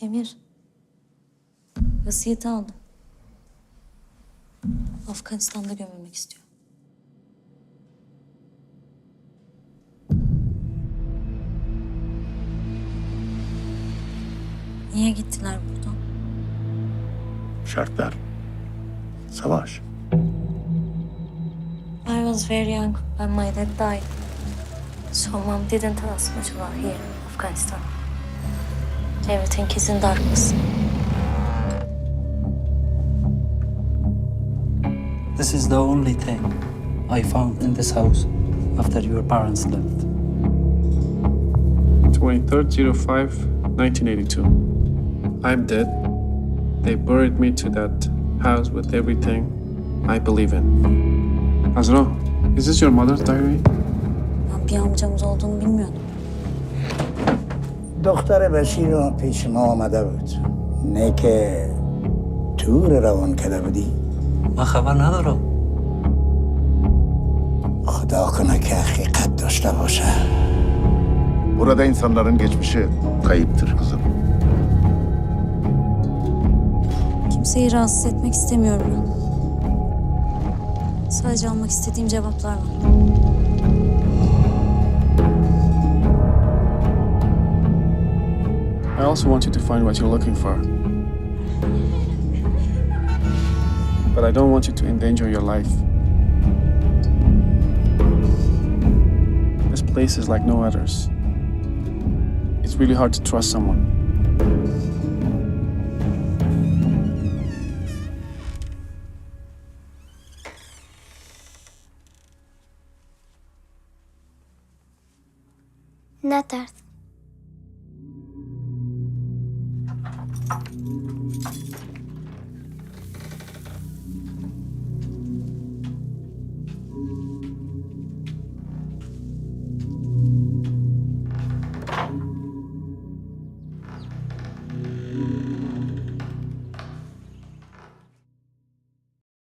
Emir. Vasiyeti aldım. Afganistan'da gömülmek istiyor. Niye gittiler buradan? Şartlar. Savaş. I was very young when my dad died. So mom didn't us much about here, Afghanistan. Everything is in darkness. This is the only thing I found in this house after your parents left. 23rd 05 1982. I'm dead. They buried me to that house with everything I believe in. Azra, is this your mother's diary? Ben bir amcamız olduğunu bilmiyordum. دختر بشیر رو پیش ما آمده بود نه که تور روان کرده بودی من خبر ندارم خدا کنه که حقیقت داشته باشه Burada insanların geçmişi kayıptır kızım. Kimseyi rahatsız etmek istemiyorum ben. Sadece almak istediğim cevaplar var. also want you to find what you're looking for. But I don't want you to endanger your life. This place is like no others. It's really hard to trust someone. Natart. Thank you.